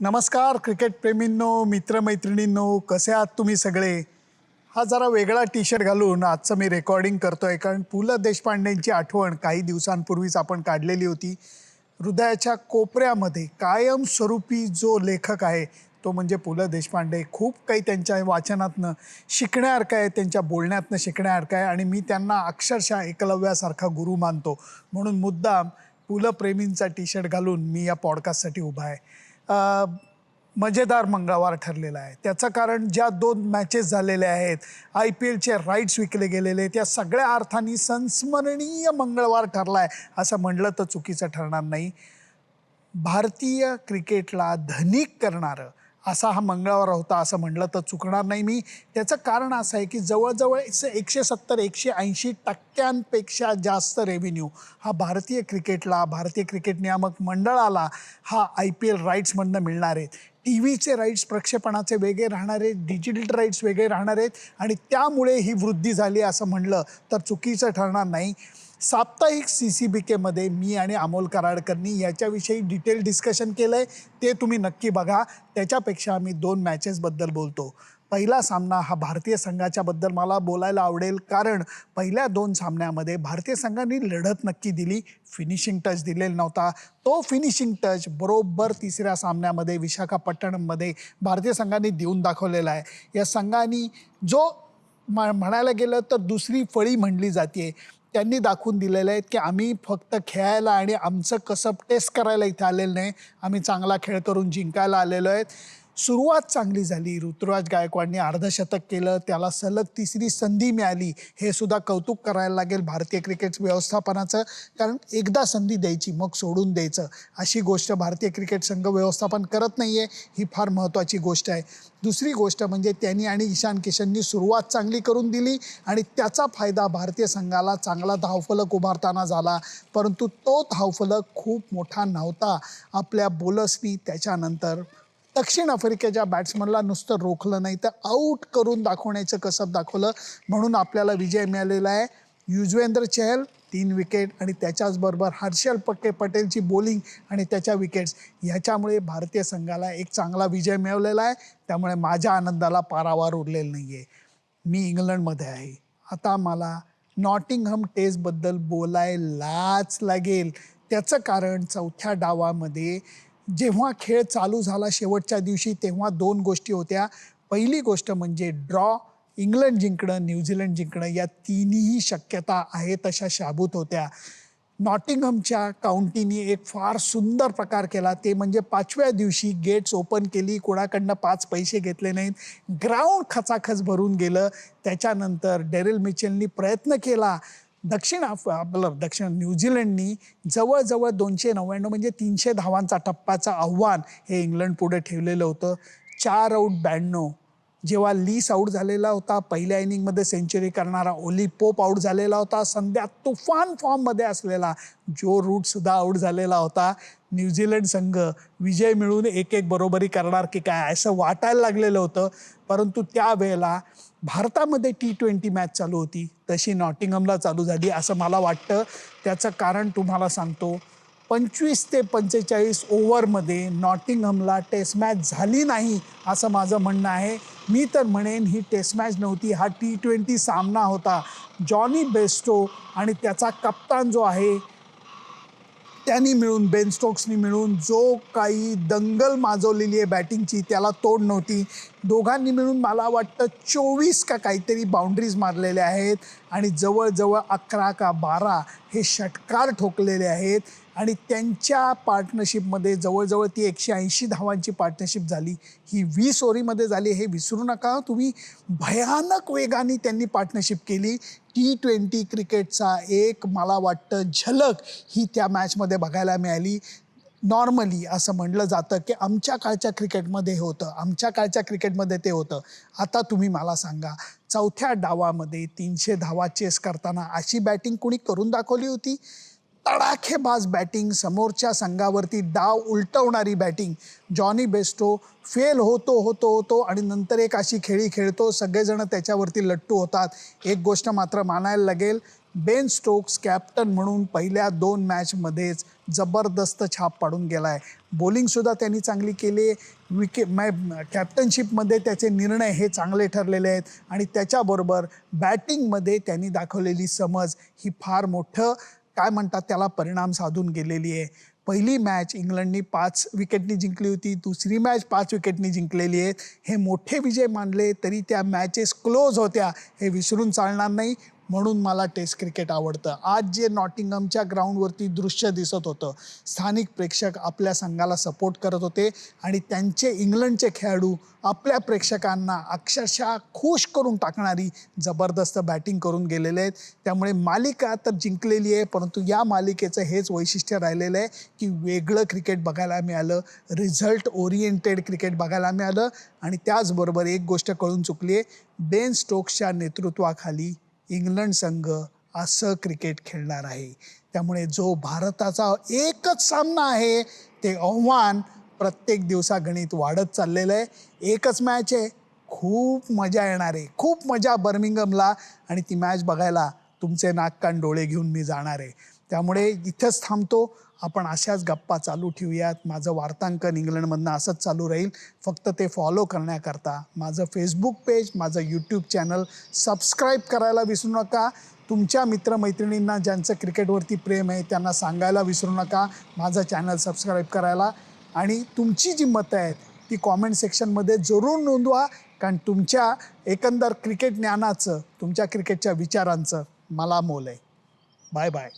नमस्कार क्रिकेट प्रेमींनो मित्रमैत्रिणींनो कसे आहात तुम्ही सगळे? हा जरा वेगळा टी शर्ट घालून आजचं मी रेकॉर्डिंग करतो आहे कारण पु ल देशपांडेंची आठवण काही दिवसांपूर्वीच आपण काढलेली होती. हृदयाच्या कोपऱ्यामध्ये कायमस्वरूपी जो लेखक आहे तो म्हणजे पु ल देशपांडे. खूप काही त्यांच्या वाचनातनं शिकण्यासारखं आहे त्यांच्या बोलण्यातनं शिकण्यासारखं आहे आणि मी त्यांना अक्षरशः एकलव्यासारखा गुरु मानतो. म्हणून मुद्दाम पु ल प्रेमींचा टी शर्ट घालून मी या पॉडकास्टसाठी उभा आहे. मजेदार मंगळवार ठरलेला आहे. त्याचं कारण ज्या दोन मॅचेस झालेल्या आहेत आय पी एलचे राईट्स विकले गेलेले त्या सगळ्या अर्थाने संस्मरणीय मंगळवार ठरला आहे असं म्हणलं तर चुकीचं ठरणार नाही. भारतीय क्रिकेटला धनिक करणारं असा हा मंगळवार होता असं म्हणलं तर चुकणार नाही मी. त्याचं कारण असं आहे की जवळजवळ स- एकशे सत्तर एकशे ऐंशी टक्क्यांपेक्षा जास्त रेव्हेन्यू हा भारतीय क्रिकेटला भारतीय क्रिकेट नियामक मंडळाला हा आय पी एल राईट्समधनं मिळणार आहेत. टी व्हीचे राईट्स प्रक्षेपणाचे वेगळे राहणार आहेत डिजिटल राईट्स वेगळे राहणार आहेत आणि त्यामुळे ही वृद्धी झाली असं म्हणलं तर चुकीचं ठरणार नाही. साप्ताहिक सी सी बी केमध्ये मी आणि अमोल कराडकरनी याच्याविषयी डिटेल डिस्कशन केलं आहे ते तुम्ही नक्की बघा. त्याच्यापेक्षा आम्ही दोन मॅचेसबद्दल बोलतो. पहिला सामना हा भारतीय संघाच्याबद्दल मला बोलायला आवडेल. कारण पहिल्या दोन सामन्यामध्ये भारतीय संघाने लढत नक्की दिली. फिनिशिंग टच दिलेला नव्हता. तो फिनिशिंग टच बरोबर तिसऱ्या सामन्यामध्ये विशाखापट्टणममध्ये भारतीय संघाने देऊन दाखवलेला आहे. या संघाने जो म म्हणायला गेलं तर दुसरी फळी म्हणली जाते त्यांनी दाखवून दिलेलं आहेत की आम्ही फक्त खेळायला आणि आमचं कसं टेस्ट करायला इथे आलेलं नाही. आम्ही चांगला खेळ करून जिंकायला आलेलो आहेत. सुरुवात चांगली झाली. ऋतुराज गायकवाडने अर्धशतक केलं. त्याला सलग तिसरी संधी मिळाली. हे सुद्धा कौतुक करायला लागेल भारतीय क्रिकेट व्यवस्थापनाचं. कारण एकदा संधी द्यायची मग सोडून द्यायचं. अशी गोष्ट भारतीय क्रिकेट संघ व्यवस्थापन करत नाही आहे ही फार महत्त्वाची गोष्ट आहे. दुसरी गोष्ट म्हणजे त्यांनी आणि ईशान किशननी सुरुवात चांगली करून दिली आणि त्याचा फायदा भारतीय संघाला चांगला धावफलक उभारताना झाला. परंतु तो धावफलक खूप मोठा नव्हता. आपल्या बोलर्सनी त्याच्यानंतर दक्षिण आफ्रिकेच्या बॅट्समनला नुसतं रोखलं नाही तर आऊट करून दाखवण्याचं कसब दाखवलं. म्हणून आपल्याला विजय मिळालेला आहे. युजवेंद्र चहल तीन विकेट आणि त्याच्याचबरोबर हर्षल पक्के पटेलची बॉलिंग आणि त्याच्या विकेट्स ह्याच्यामुळे भारतीय संघाला एक चांगला विजय मिळवलेला आहे. त्यामुळे माझ्या आनंदाला पारावार उरलेला नाही आहे मी इंग्लंडमध्ये आहे. आता मला नॉटिंगहम टेस्टबद्दल बोलायलाच लागेल. त्याचं कारण चौथ्या डावामध्ये जेव्हा खेळ चालू झाला शेवटच्या दिवशी तेव्हा दोन गोष्टी होत्या. पहिली गोष्ट म्हणजे ड्रॉ इंग्लंड जिंकणं न्यूझीलंड जिंकणं या तिन्ही शक्यता आहेत तशा शाबूत होत्या. नॉटिंगहमच्या काउंटीने एक फार सुंदर प्रकार केला. ते म्हणजे पाचव्या दिवशी गेट्स ओपन केली कोणाकडनं पाच पैसे घेतले नाहीत. ग्राउंड खचाखच भरून गेलं. त्याच्यानंतर डेरिल मिचेलनी प्रयत्न केला. दक्षिण अफ आपलं दक्षिण न्यूझीलंडनी जवळजवळ दोनशे नव्याण्णव म्हणजे तीनशे धावांचा टप्प्याचं आव्हान हे इंग्लंड पुढे ठेवलेलं होतं. चार आऊट ब्याण्णव. जेव्हा लीस आऊट झालेला होता पहिल्या इनिंगमध्ये सेंचुरी करणारा ओली पोप आऊट झालेला होता संध्या तुफान फॉर्ममध्ये असलेला जो रूटसुद्धा आऊट झालेला होता. न्यूझीलंड संघ विजय मिळून एक एक बरोबरी करणार की काय असं वाटायला लागलेलं होतं. परंतु त्यावेळेला भारतामध्ये टी ट्वेंटी मॅच चालू होती. तशी नॉटिंगमला चालू झाली असं मला वाटतं. त्याचं कारण तुम्हाला सांगतो. पंचवीस ते पंचेचाळीस ओव्हरमध्ये नॉटिंगहमला टेस्ट मॅच झाली नाही असं माझं म्हणणं आहे. मी तर म्हणेन ही टेस्ट मॅच नव्हती हा टी ट्वेंटी सामना होता. जॉनी बेस्टो आणि त्याचा कप्तान जो आहे त्यांनी मिळून बेन स्टोक्सनी मिळून जो काही दंगल माजवलेली आहे बॅटिंगची त्याला तोड नव्हती. दोघांनी मिळून मला वाटतं चोवीस का काहीतरी बाउंड्रीज मारलेल्या आहेत आणि जवळजवळ अकरा का बारा हे षटकार ठोकलेले आहेत. आणि त्यांच्या पार्टनरशिपमध्ये जवळजवळ ती एकशे ऐंशी धावांची पार्टनरशिप झाली. ही वीस ओव्हरीमध्ये झाली. हे विसरू नका. तुम्ही भयानक वेगाने त्यांनी पार्टनरशिप केली. टी ट्वेंटी क्रिकेटचा एक मला वाटतं झलक ही त्या मॅचमध्ये बघायला मिळाली. नॉर्मली असं म्हणलं जातं की आमच्या काळच्या क्रिकेटमध्ये होतं आमच्या काळच्या क्रिकेटमध्ये ते होतं. आता तुम्ही मला सांगा चौथ्या डावामध्ये तीनशे धावा चेस करताना अशी बॅटिंग कुणी करून दाखवली होती? तडाखेबाज बॅटिंग समोरच्या संघावरती डाव उलटवणारी बॅटिंग जॉनी बेस्टो फेल होतो होतो होतो आणि नंतर एक अशी खेळी खेळतो. सगळेजण त्याच्यावरती लट्टू होतात. एक गोष्ट मात्र मानायला लागेल बेन स्टोक्स कॅप्टन म्हणून पहिल्या दोन मॅचमध्येच जबरदस्त छाप पाडून गेला आहे बॉलिंगसुद्धा त्यांनी चांगली केली. आहे विके मॅ कॅप्टनशिपमध्ये त्याचे निर्णय हे चांगले ठरलेले आहेत. आणि त्याच्याबरोबर बॅटिंगमध्ये त्यांनी दाखवलेली समज ही फार मोठं काय म्हणतात त्याला परिणाम साधून गेलेली आहे. पहिली मॅच इंग्लंडनी पाच विकेटनी जिंकली होती. दुसरी मॅच पाच विकेटनी जिंकलेली आहे हे मोठे विजय मानले तरी त्या मॅचेस क्लोज होत्या हे विसरून चालणार नाही. म्हणून मला टेस्ट क्रिकेट आवडतं. आज जे नॉटिंगमच्या ग्राउंडवरती दृश्य दिसत होतं स्थानिक प्रेक्षक आपल्या संघाला सपोर्ट करत होते आणि त्यांचे इंग्लंडचे खेळाडू आपल्या प्रेक्षकांना अक्षरशः खुश करून टाकणारी जबरदस्त बॅटिंग करून गेलेले आहेत. त्यामुळे मालिका तर जिंकलेली आहे परंतु या मालिकेचं हेच वैशिष्ट्य राहिलेलं आहे की वेगळं क्रिकेट बघायला मिळालं रिझल्ट ओरिएंटेड क्रिकेट बघायला मिळालं आणि त्याचबरोबर एक गोष्ट कळून चुकली आहे बेन स्टोक्सच्या नेतृत्वाखाली इंग्लंड संघ असं क्रिकेट खेळणार आहे. त्यामुळे जो भारताचा एकच सामना आहे ते आव्हान प्रत्येक दिवसागणित वाढत चाललेलं आहे. एकच मॅच आहे. खूप मजा येणार आहे. खूप मजा बर्मिंगमला आणि ती मॅच बघायला तुमचे नाक कान डोळे घेऊन मी जाणार आहे. त्यामुळे इथंच थांबतो. आपण अशाच गप्पा चालू ठेवूयात. माझं वार्तांकन इंग्लंडमधनं असंच चालू राहील. फक्त ते फॉलो करण्याकरता माझं फेसबुक पेज माझं यूट्यूब चॅनल सबस्क्राईब करायला विसरू नका. तुमच्या मित्रमैत्रिणींना ज्यांचं क्रिकेटवरती प्रेम आहे त्यांना सांगायला विसरू नका. माझं चॅनल सबस्क्राईब करायला. आणि तुमची जी मतं आहेत ती कॉमेंट सेक्शनमध्ये जरूर नोंदवा. कारण तुमच्या एकंदर क्रिकेट ज्ञानाचं तुमच्या क्रिकेटच्या विचारांचं मला मोल आहे. Bye bye